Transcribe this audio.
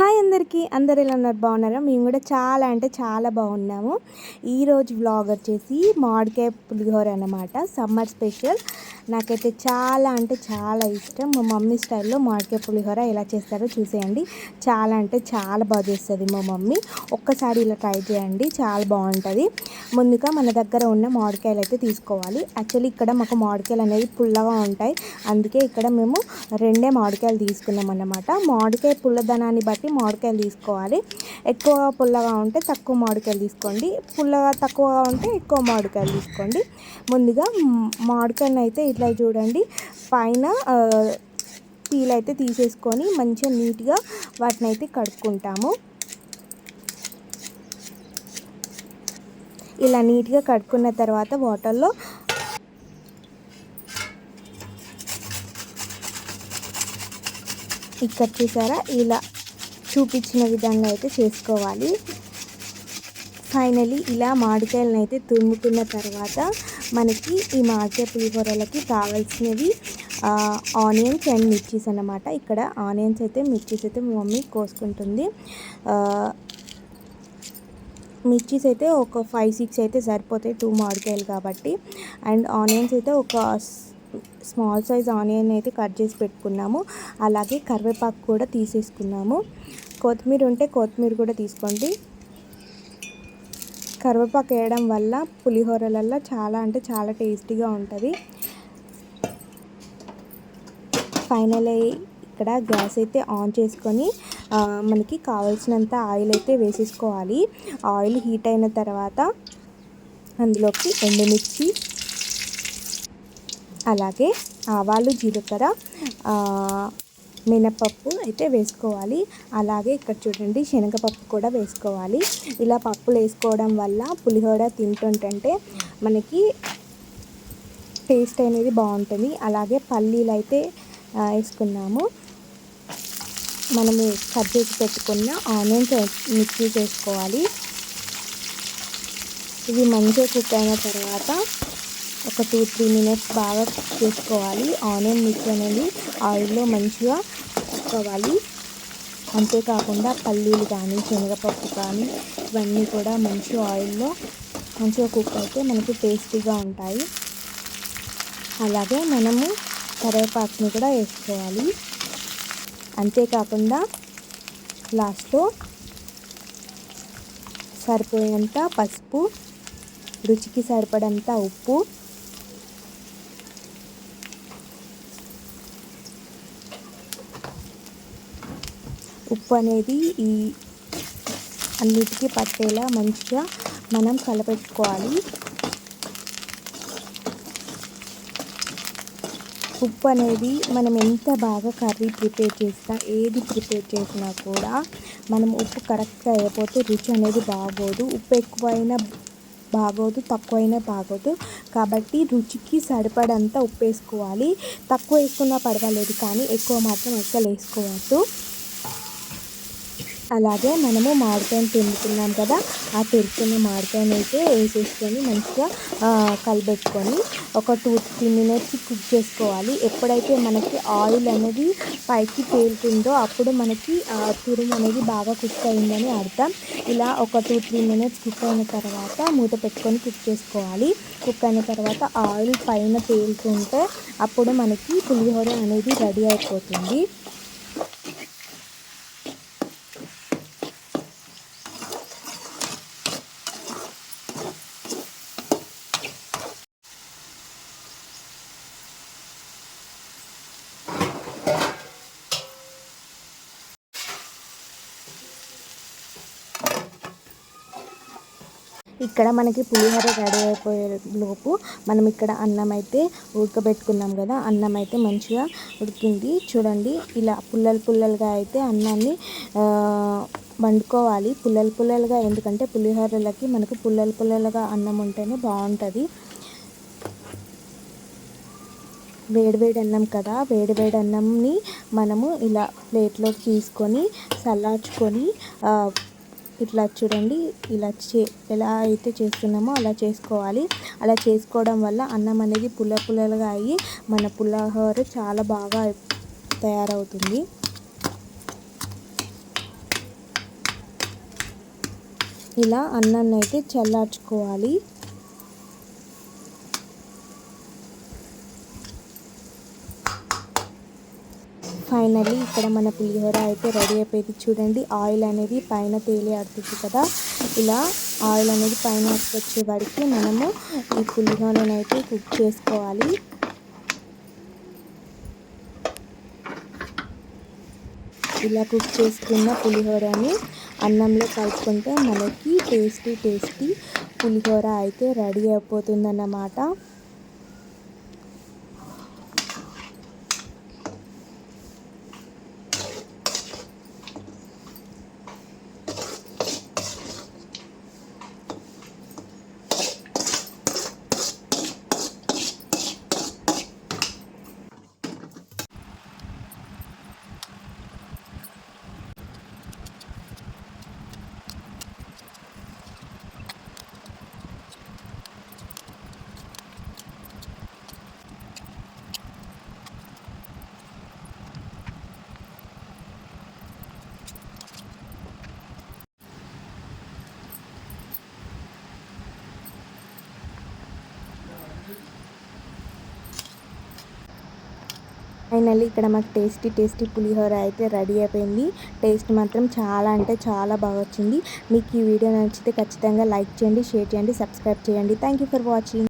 Hi అందరికీ. అందరు ఎలా ఉన్నారు? బాగున్నారా? మేము కూడా చాలా అంటే చాలా బాగున్నాము. ఈరోజు వ్లాగ్ వచ్చేసి మామిడికాయ పులిహోర అన్నమాట. సమ్మర్ స్పెషల్ నాకైతే చాలా అంటే చాలా ఇష్టం. మా మమ్మీ స్టైల్లో మామిడికాయ పులిహోర ఎలా చేస్తారో చూసేయండి. చాలా అంటే చాలా బాగా చేస్తుంది మా మమ్మీ. ఒక్కసారి ఇలా ట్రై చేయండి. చాలా బాగుంటుంది. ముందుగా మన దగ్గర ఉన్న మామిడికాయలు అయితే తీసుకోవాలి. యాక్చువల్లీ ఇక్కడ మాకు మామిడికాయలు అనేది పుల్లగా ఉంటాయి. అందుకే ఇక్కడ మేము రెండే మామిడికాయలు తీసుకున్నాం అన్నమాట మామిడికాయ పుల్లదనాన్ని బట్టి మామిడికాయలు తీసుకోవాలి. ఎక్కువగా పుల్లగా ఉంటే తక్కువ మామిడికాయలు తీసుకోండి. పుల్లగా తక్కువగా ఉంటే ఎక్కువ మామిడికాయలు తీసుకోండి. ముందుగా మామిడికాయలను అయితే ఇట్లా చూడండి. పైన పీల్ అయితే తీసేసుకొని మంచిగా నీట్గా వాటిని అయితే కడుక్కుంటాము. ఇలా నీట్గా కడుక్కున్న తర్వాత వాటర్లో ఇక్కడ చూసారా? ఇలా చూపించిన విధంగా అయితే చేసుకోవాలి. ఫైనలీ ఇలా మామిడికాయలను అయితే తురుముకున్న తర్వాత మనకి ఈ మామిడికాయ పులిహోరలకి కావాల్సినవి ఆనియన్స్ అండ్ మిర్చీస్ అన్నమాట. ఇక్కడ ఆనియన్స్ అయితే మిర్చీస్ అయితే మా మమ్మీ కోసుకుంటుంది. మిర్చీస్ అయితే ఒక ఫైవ్ సిక్స్ అయితే సరిపోతాయి టూ మామిడికాయలు కాబట్టి. అండ్ ఆనియన్స్ అయితే ఒక స్మాల్ సైజ్ ఆనియన్ అయితే కట్ చేసి పెట్టుకున్నాము. అలాగే కరివేపాకు కూడా తీసేసుకున్నాము. కొత్తిమీర ఉంటే కొత్తిమీర కూడా తీసుకోండి. కరివేపాకు వేయడం వల్ల పులిహోరలల్లో చాలా అంటే చాలా టేస్టీగా ఉంటుంది. ఫైనల్ ఇక్కడ గ్యాస్ అయితే ఆన్ చేసుకొని మనకి కావాల్సినంత ఆయిల్ అయితే వేసేసుకోవాలి. ఆయిల్ హీట్ అయిన తర్వాత అందులోకి ఎండుమిర్చి అలాగే ఆవాలు జీలకర్ర మినపప్పు అయితే వేసుకోవాలి. అలాగే ఇక్కడ చూడండి శనగపప్పు కూడా వేసుకోవాలి. ఇలా పప్పులు వేసుకోవడం వల్ల పులిహోర తింటుంటే మనకి టేస్ట్ అనేది బాగుంటుంది. అలాగే పల్లీలు అయితే వేసుకున్నాము. మనము కట్ చేసి పెట్టుకున్న ఆనియన్స్ మిక్సీ చేసుకోవాలి. ఇవి మంచిగా కుక్ అయిన తర్వాత ఒక టూ త్రీ మినిట్స్ బాగా చేసుకోవాలి. ఆనియన్ మిక్స్ అనేది ఆయిల్లో మంచిగా చేసుకోవాలి అంతేకాకుండా పల్లీలు కానీ శనగపప్పు కానీ ఇవన్నీ కూడా మంచి ఆయిల్లో మంచిగా కుక్ అయితే మనకి టేస్టీగా ఉంటాయి. అలాగే మనము కరివేపాకుని కూడా వేసుకోవాలి. అంతేకాకుండా లాస్ట్లో సరిపోయేంత పసుపు రుచికి సరిపడంత ఉప్పు ఉప్పు అనేది ఈ అన్నిటికీ పట్టేలా మంచిగా మనం కలపెట్టుకోవాలి. ఉప్పు అనేది మనం ఎంత బాగా కర్రీ ప్రిపేర్ చేసినా ఏది ప్రిపేర్ చేసినా కూడా మనం ఉప్పు కరెక్ట్గా అయిపోతే రుచి అనేది బాగోదు. ఉప్పు ఎక్కువైనా బాగోదు తక్కువైనా బాగోదు. కాబట్టి రుచికి సరిపడంత ఉప్పు వేసుకోవాలి. తక్కువ వేసుకున్నా పర్వాలేదు కానీ ఎక్కువ మాత్రం అస్సలు వేసుకోవద్దు. అలాగే మనము మామిడికాయను తురుముకున్నాం కదా ఆ తురుకున్న మామిడికాయను అయితే వేసేసుకొని మంచిగా కలిపెట్టుకొని ఒక టూ త్రీ మినిట్స్ కుక్ చేసుకోవాలి. ఎప్పుడైతే మనకి ఆయిల్ అనేది పైకి తేలుతుందో అప్పుడు మనకి తురుము అనేది బాగా కుక్ అయిందని అర్థం. ఇలా ఒక టూ త్రీ మినిట్స్ కుక్ అయిన తర్వాత మూత పెట్టుకొని కుక్ చేసుకోవాలి. కుక్ అయిన తర్వాత ఆయిల్ పైన తేలుతుంటే అప్పుడు మనకి పులిహోర అనేది రెడీ అయిపోతుంది. ఇక్కడ మనకి పులిహోర రెడీ అయిపోయే లోపు మనం ఇక్కడ అన్నం అయితే ఉడకబెట్టుకున్నాం కదా అన్నం అయితే మంచిగా ఉడికింది. చూడండి ఇలా పుల్లలు పుల్లలుగా అయితే అన్నాన్ని వండుకోవాలి. పుల్లలు పుల్లలుగా ఎందుకంటే పులిహోరలకి మనకు పుల్లలు పుల్లలుగా అన్నం ఉంటేనే బాగుంటుంది. వేడివేడి అన్నం కదా వేడివేడి అన్నంని మనము ఇలా ప్లేట్లోకి తీసుకొని చల్లార్చుకొని ఇట్లా చూడండి ఇలా చే ఎలా అయితే చేస్తున్నామో అలా చేసుకోవాలి. అలా చేసుకోవడం వల్ల అన్నం అనేది పుల్ల పుల్లలుగా అయ్యి మన పుల్లహోర చాలా బాగా తయారవుతుంది. ఇలా అన్నాన్ని అయితే చల్లార్చుకోవాలి. ఫైనల్లీ ఇక్కడ మన పులిహోర అయితే రెడీ అయిపోయింది. చూడండి ఆయిల్ అనేది పైన తేలి ఆడుతుంది కదా. ఇలా ఆయిల్ అనేది పైన వచ్చే వరకు మనము ఈ పులిహోరను అయితే కుక్ చేసుకోవాలి. ఇలా కుక్ చేసుకున్న పులిహోరని అన్నంలో కలుపుకుంటే మనకి టేస్టీ టేస్టీ పులిహోర అయితే రెడీ అయిపోతుందన్నమాట. ఫైనల్లీ ఇక్కడ మాకు టేస్టీ టేస్టీ పులిహోర అయితే రెడీ అయిపోయింది. టేస్ట్ మాత్రం చాలా అంటే చాలా బాగా వచ్చింది. మీకు ఈ వీడియో నచ్చితే ఖచ్చితంగా లైక్ చేయండి షేర్ చేయండి సబ్స్క్రైబ్ చేయండి. Thank you for watching